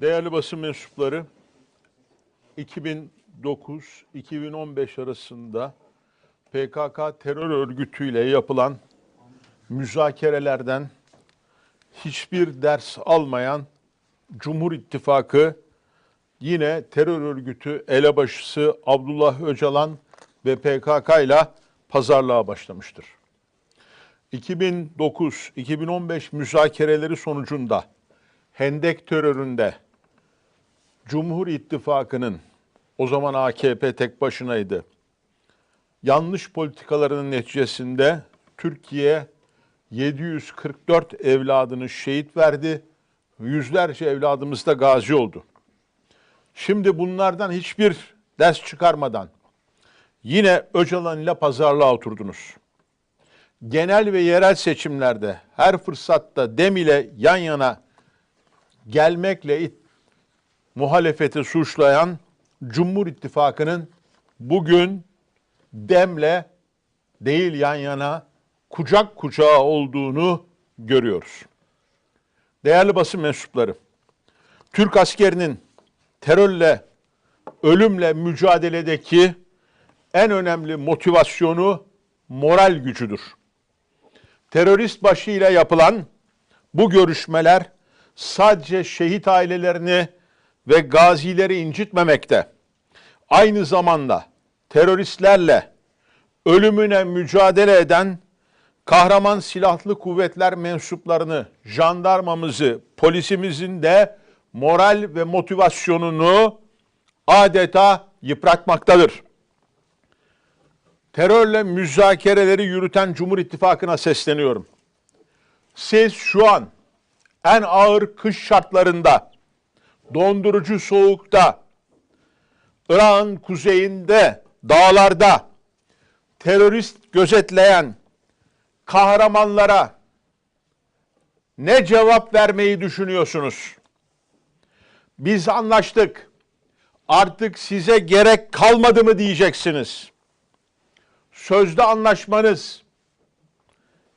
Değerli basın mensupları, 2009-2015 arasında PKK terör örgütüyle yapılan müzakerelerden hiçbir ders almayan Cumhur İttifakı yine terör örgütü elebaşısı Abdullah Öcalan ve PKK ile pazarlığa başlamıştır. 2009-2015 müzakereleri sonucunda Hendek teröründe Cumhur İttifakı'nın o zaman AKP tek başınaydı. Yanlış politikalarının neticesinde Türkiye 744 evladını şehit verdi. Yüzlerce evladımız da gazi oldu. Şimdi bunlardan hiçbir ders çıkarmadan yine Öcalan ile pazarlığa oturdunuz. Genel ve yerel seçimlerde her fırsatta dem ile yan yana gelmekle muhalefeti suçlayan Cumhur İttifakı'nın bugün demle değil yan yana kucak kucağa olduğunu görüyoruz. Değerli basın mensupları, Türk askerinin terörle, ölümle mücadeledeki en önemli motivasyonu moral gücüdür. Terörist başıyla yapılan bu görüşmeler sadece şehit ailelerini ve gazileri incitmemekte. Aynı zamanda teröristlerle ölümüne mücadele eden kahraman silahlı kuvvetler mensuplarını, jandarmamızı, polisimizin de moral ve motivasyonunu adeta yıpratmaktadır. Terörle müzakereleri yürüten Cumhur İttifakı'na sesleniyorum. Siz şu an en ağır kış şartlarında, dondurucu soğukta, Irak'ın kuzeyinde, dağlarda terörist gözetleyen kahramanlara ne cevap vermeyi düşünüyorsunuz? Biz anlaştık. Artık size gerek kalmadı mı diyeceksiniz. Sözde anlaşmanız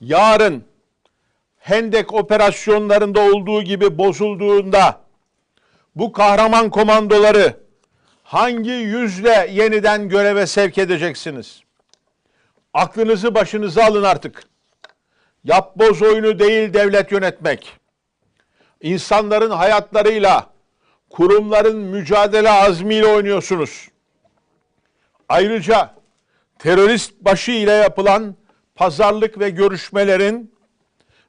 yarın Hendek operasyonlarında olduğu gibi bozulduğunda bu kahraman komandoları hangi yüzle yeniden göreve sevk edeceksiniz? Aklınızı başınıza alın artık. Yapboz oyunu değil devlet yönetmek. İnsanların hayatlarıyla, kurumların mücadele azmiyle oynuyorsunuz. Ayrıca terörist başı ile yapılan pazarlık ve görüşmelerin,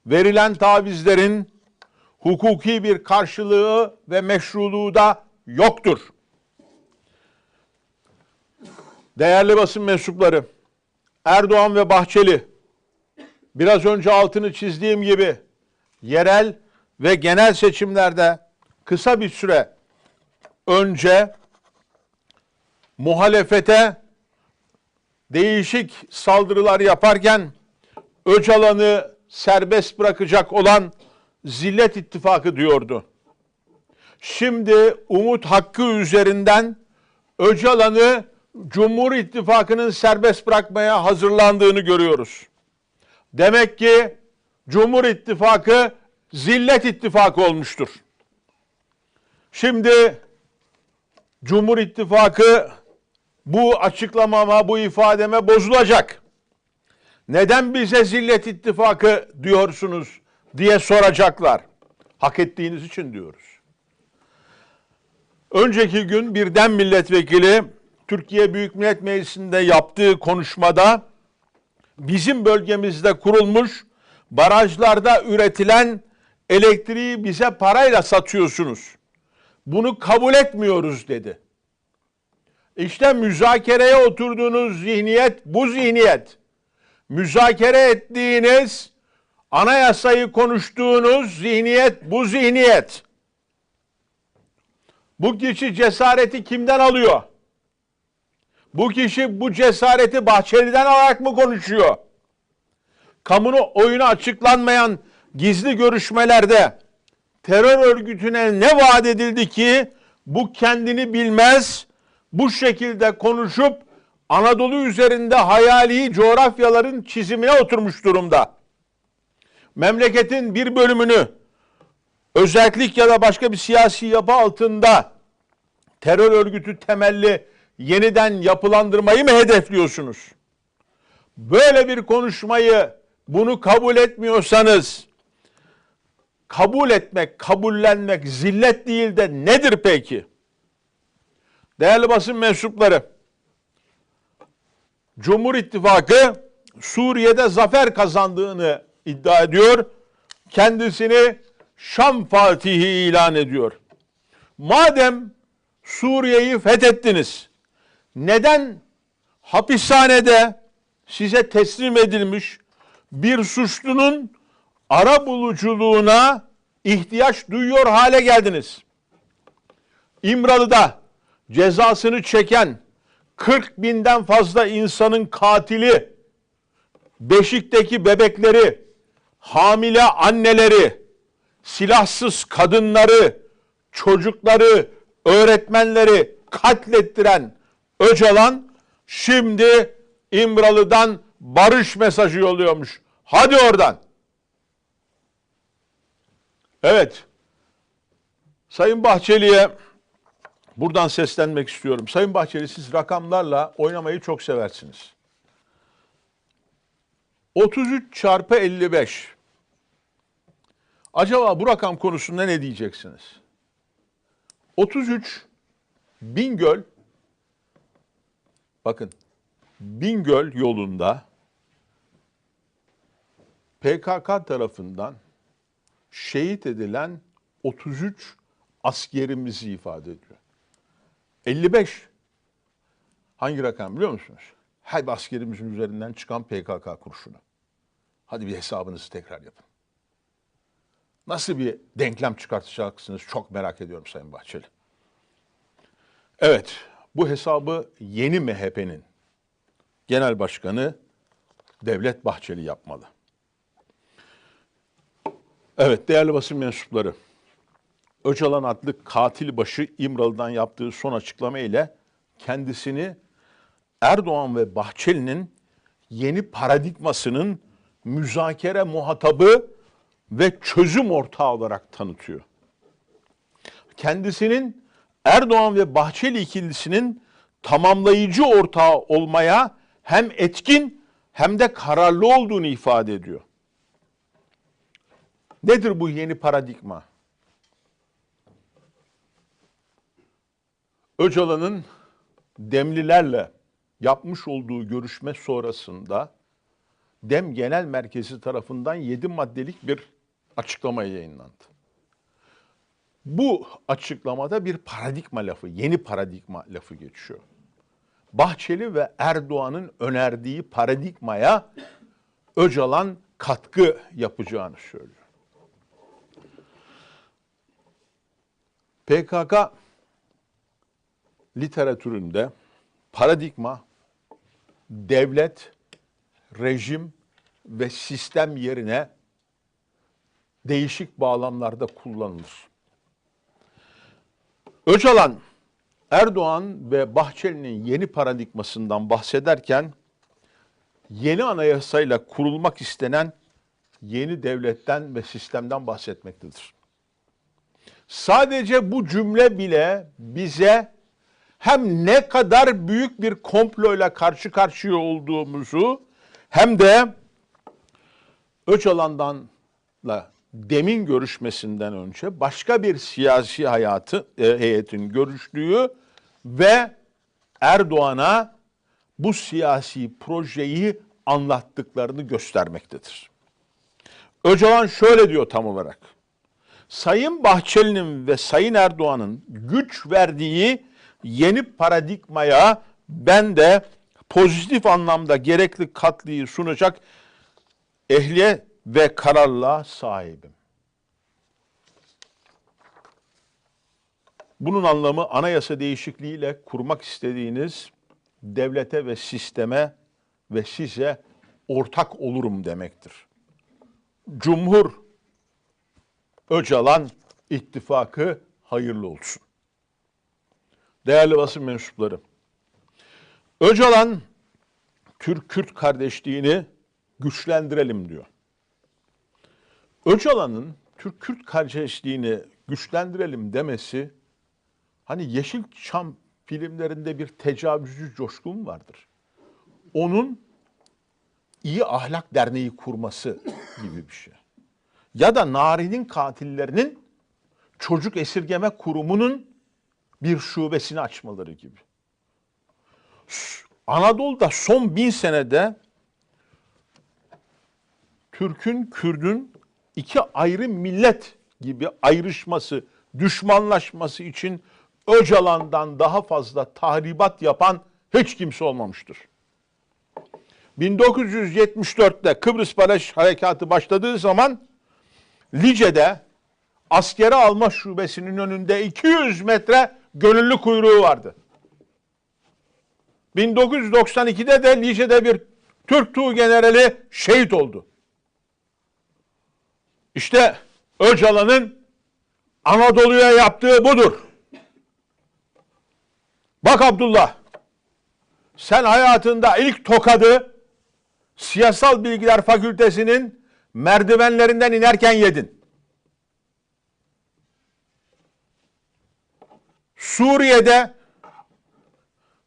verilen tavizlerin hukuki bir karşılığı ve meşruluğu da yoktur. Değerli basın mensupları, Erdoğan ve Bahçeli biraz önce altını çizdiğim gibi yerel ve genel seçimlerde kısa bir süre önce muhalefete değişik saldırılar yaparken Öcalan'ı serbest bırakacak olan Zillet İttifakı diyordu. Şimdi Umut Hakkı üzerinden Öcalan'ı Cumhur İttifakı'nın serbest bırakmaya hazırlandığını görüyoruz. Demek ki Cumhur İttifakı Zillet İttifakı olmuştur. Şimdi Cumhur İttifakı bu açıklamama, bu ifademe bozulacak. Neden bize Zillet İttifakı diyorsunuz diye soracaklar. Hak ettiğiniz için diyoruz. Önceki gün birden milletvekili Türkiye Büyük Millet Meclisi'nde yaptığı konuşmada bizim bölgemizde kurulmuş barajlarda üretilen elektriği bize parayla satıyorsunuz. Bunu kabul etmiyoruz dedi. İşte müzakereye oturduğunuz zihniyet bu zihniyet. Müzakere ettiğiniz, anayasayı konuştuğunuz zihniyet bu zihniyet. Bu kişi cesareti kimden alıyor? Bu kişi bu cesareti Bahçeli'den alarak mı konuşuyor? Kamunu oyunu açıklanmayan gizli görüşmelerde terör örgütüne ne vaat edildi ki bu kendini bilmez, bu şekilde konuşup Anadolu üzerinde hayali coğrafyaların çizimine oturmuş durumda. Memleketin bir bölümünü özellik ya da başka bir siyasi yapı altında terör örgütü temelli yeniden yapılandırmayı mı hedefliyorsunuz? Böyle bir konuşmayı bunu kabul etmiyorsanız kabul etmek, kabullenmek zillet değil de nedir peki? Değerli basın mensupları, Cumhur İttifakı Suriye'de zafer kazandığını iddia ediyor. Kendisini Şam Fatihi ilan ediyor. Madem Suriye'yi fethettiniz, neden hapishanede size teslim edilmiş bir suçlunun ara buluculuğuna ihtiyaç duyuyor hale geldiniz? İmralı'da cezasını çeken 40 binden fazla insanın katili, Beşik'teki bebekleri, hamile anneleri, silahsız kadınları, çocukları, öğretmenleri katlettiren Öcalan şimdi İmralı'dan barış mesajı yolluyormuş. Hadi oradan. Evet. Sayın Bahçeli'ye buradan seslenmek istiyorum. Sayın Bahçeli siz rakamlarla oynamayı çok seversiniz. 33 çarpı 55. Acaba bu rakam konusunda ne diyeceksiniz? 33 Bingöl bakın Bingöl yolunda PKK tarafından şehit edilen 33 askerimizi ifade ediyor. 55 hangi rakam biliyor musunuz? Her askerimizin üzerinden çıkan PKK kurşunu. Hadi bir hesabınızı tekrar yapın. Nasıl bir denklem çıkartacaksınız çok merak ediyorum Sayın Bahçeli. Evet, bu hesabı yeni MHP'nin genel başkanı Devlet Bahçeli yapmalı. Evet, değerli basın mensupları. Öcalan adlı katil başı İmralı'dan yaptığı son açıklama ile kendisini Erdoğan ve Bahçeli'nin yeni paradigmasının müzakere muhatabı ve çözüm ortağı olarak tanıtıyor. Kendisinin Erdoğan ve Bahçeli ikilisinin tamamlayıcı ortağı olmaya hem etkin hem de kararlı olduğunu ifade ediyor. Nedir bu yeni paradigma? Öcalan'ın Demlilerle yapmış olduğu görüşme sonrasında Dem Genel Merkezi tarafından 7 maddelik bir açıklama yayınlandı. Bu açıklamada bir paradigma lafı, yeni paradigma lafı geçiyor. Bahçeli ve Erdoğan'ın önerdiği paradigmaya Öcalan katkı yapacağını söylüyor. PKK literatüründe paradigma devlet, rejim ve sistem yerine değişik bağlamlarda kullanılır. Öcalan, Erdoğan ve Bahçeli'nin yeni paradigmasından bahsederken yeni anayasayla kurulmak istenen yeni devletten ve sistemden bahsetmektedir. Sadece bu cümle bile bize hem ne kadar büyük bir komployla karşı karşıya olduğumuzu hem de Öcalan'danla demin görüşmesinden önce başka bir siyasi hayatı e, heyetin görüştüğü ve Erdoğan'a bu siyasi projeyi anlattıklarını göstermektedir. Öcalan şöyle diyor tam olarak. Sayın Bahçeli'nin ve Sayın Erdoğan'ın güç verdiği yeni paradigmaya ben de pozitif anlamda gerekli katkıyı sunacak ehliye ve kararla sahibim. Bunun anlamı anayasa değişikliğiyle kurmak istediğiniz devlete ve sisteme ve size ortak olurum demektir. Cumhur Öcalan ittifakı hayırlı olsun. Değerli basın mensupları, Öcalan Türk-Kürt kardeşliğini güçlendirelim diyor. Öcalan'ın Türk-Kürt kardeşliğini güçlendirelim demesi hani Yeşilçam filmlerinde bir tecavüzcü coşkun vardır. Onun iyi ahlak derneği kurması gibi bir şey. Ya da Nari'nin katillerinin çocuk esirgeme kurumunun bir şubesini açmaları gibi. Anadolu'da son bin senede Türk'ün, Kürd'ün iki ayrı millet gibi ayrışması, düşmanlaşması için Öcalan'dan daha fazla tahribat yapan hiç kimse olmamıştır. 1974'te Kıbrıs Barış Harekatı başladığı zaman Lice'de askeri alma şubesinin önünde 200 metre gönüllü kuyruğu vardı. 1992'de de Lice'de bir Türk Tuğ generali şehit oldu. İşte Öcalan'ın Anadolu'ya yaptığı budur. Bak Abdullah, sen hayatında ilk tokadı Siyasal Bilgiler Fakültesinin merdivenlerinden inerken yedin. Suriye'de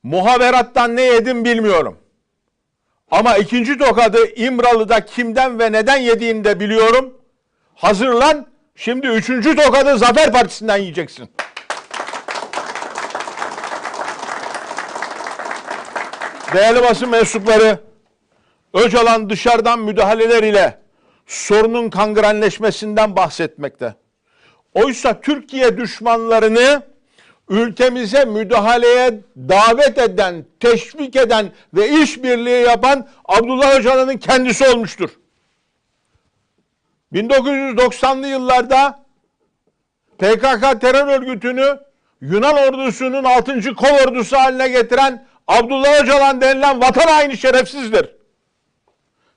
muhaberattan ne yedim bilmiyorum. Ama ikinci tokadı İmralı'da kimden ve neden yediğini de biliyorum. Hazırlan. Şimdi üçüncü tokadı Zafer Partisi'nden yiyeceksin. Değerli basın mensupları, Öcalan dışarıdan müdahaleler ile sorunun kangrenleşmesinden bahsetmekte. Oysa Türkiye düşmanlarını ülkemize müdahaleye davet eden, teşvik eden ve işbirliği yapan Abdullah Öcalan'ın kendisi olmuştur. 1990'lı yıllarda PKK terör örgütünü Yunan ordusunun 6. kol ordusu haline getiren Abdullah Öcalan denilen vatan haini şerefsizdir.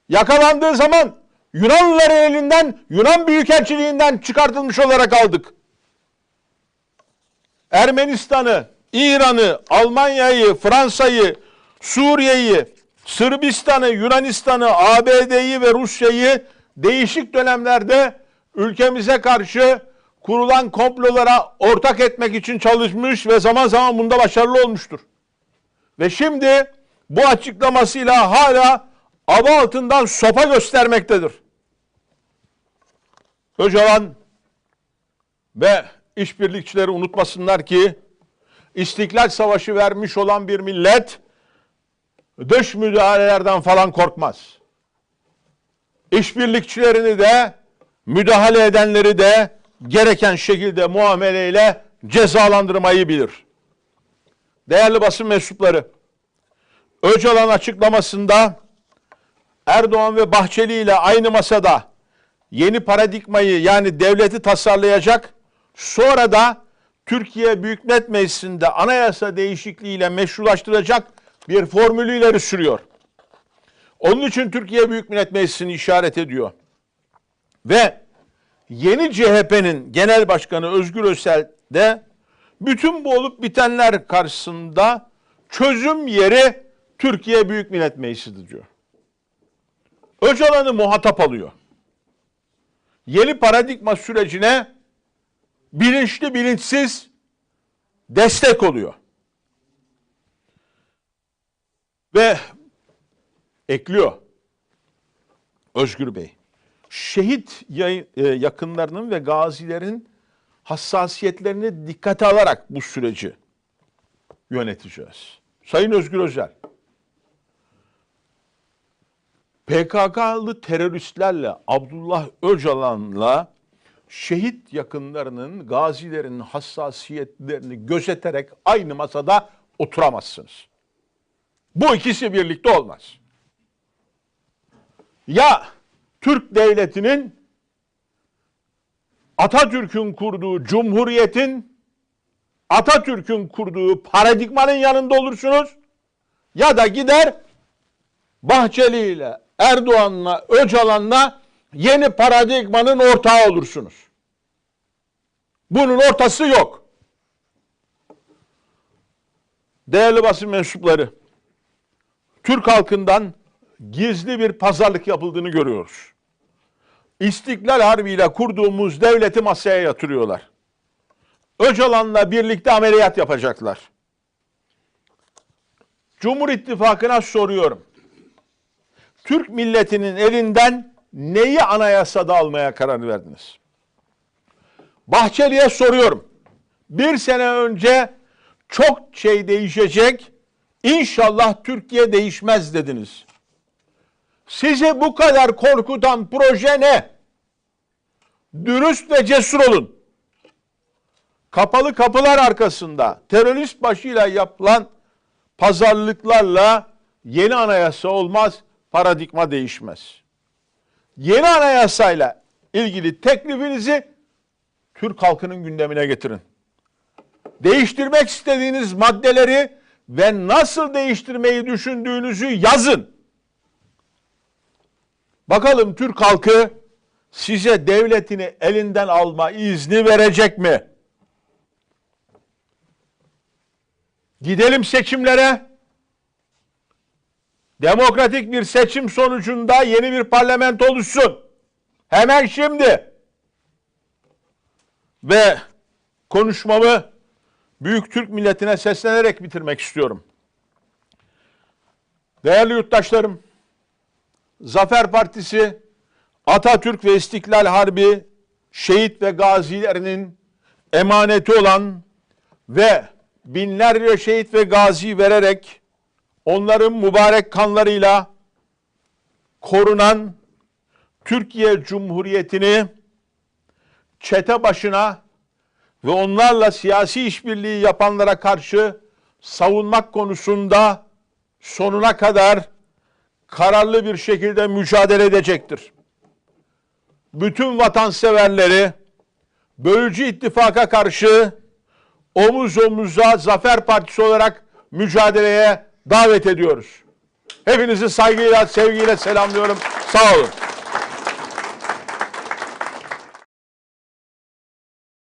Yakalandığı zaman Yunanlıların elinden Yunan Büyükelçiliğinden çıkartılmış olarak aldık. Ermenistan'ı, İran'ı, Almanya'yı, Fransa'yı, Suriye'yi, Sırbistan'ı, Yunanistan'ı, ABD'yi ve Rusya'yı değişik dönemlerde ülkemize karşı kurulan komplolara ortak etmek için çalışmış ve zaman zaman bunda başarılı olmuştur. Ve şimdi bu açıklamasıyla hala aba altından sopa göstermektedir. Öcalan ve işbirlikçileri unutmasınlar ki İstiklal Savaşı vermiş olan bir millet dış müdahalelerden falan korkmaz. İşbirlikçilerini de müdahale edenleri de gereken şekilde muameleyle cezalandırmayı bilir. Değerli basın mensupları, Öcalan açıklamasında Erdoğan ve Bahçeli ile aynı masada yeni paradigmayı yani devleti tasarlayacak, sonra da Türkiye Büyük Millet Meclisi'nde anayasa değişikliğiyle meşrulaştıracak bir formülü ileri sürüyor. Onun için Türkiye Büyük Millet Meclisi'ni işaret ediyor. Ve yeni CHP'nin genel başkanı Özgür Özel de bütün bu olup bitenler karşısında çözüm yeri Türkiye Büyük Millet Meclisi'dir diyor. Öcalan'ı muhatap alıyor. Yeni paradigma sürecine bilinçli bilinçsiz destek oluyor. Ve ekliyor Özgür Bey. Şehit e, yakınlarının ve gazilerin hassasiyetlerini dikkate alarak bu süreci yöneteceğiz. Sayın Özgür Özel, PKK'lı teröristlerle Abdullah Öcalan'la şehit yakınlarının, gazilerin hassasiyetlerini gözeterek aynı masada oturamazsınız. Bu ikisi birlikte olmaz. Ya Türk devletinin Atatürk'ün kurduğu cumhuriyetin Atatürk'ün kurduğu paradigmanın yanında olursunuz ya da gider Bahçeli ile Erdoğan'la Öcalan'la yeni paradigmanın ortağı olursunuz. Bunun ortası yok. Değerli basın mensupları, Türk halkından gizli bir pazarlık yapıldığını görüyoruz. İstiklal Harbi'yle kurduğumuz devleti masaya yatırıyorlar. Öcalan'la birlikte ameliyat yapacaklar. Cumhur İttifakı'na soruyorum. Türk milletinin elinden neyi anayasada almaya karar verdiniz? Bahçeli'ye soruyorum. Bir sene önce çok şey değişecek. İnşallah Türkiye değişmez dediniz. Sizi bu kadar korkutan proje ne? Dürüst ve cesur olun. Kapalı kapılar arkasında terörist başıyla yapılan pazarlıklarla yeni anayasa olmaz, paradigma değişmez. Yeni anayasayla ilgili teklifinizi Türk halkının gündemine getirin. Değiştirmek istediğiniz maddeleri ve nasıl değiştirmeyi düşündüğünüzü yazın. Bakalım Türk halkı size devletini elinden alma izni verecek mi? Gidelim seçimlere. Demokratik bir seçim sonucunda yeni bir parlamento oluşsun. Hemen şimdi. Ve konuşmamı büyük Türk milletine seslenerek bitirmek istiyorum. Değerli yurttaşlarım, Zafer Partisi Atatürk ve İstiklal Harbi şehit ve gazilerinin emaneti olan ve binlerce şehit ve gazi vererek onların mübarek kanlarıyla korunan Türkiye Cumhuriyeti'ni çete başına ve onlarla siyasi işbirliği yapanlara karşı savunmak konusunda sonuna kadar kararlı bir şekilde mücadele edecektir. Bütün vatanseverleri bölücü ittifaka karşı omuz omuza Zafer Partisi olarak mücadeleye davet ediyoruz. Hepinizi saygıyla, sevgiyle selamlıyorum. Sağ olun.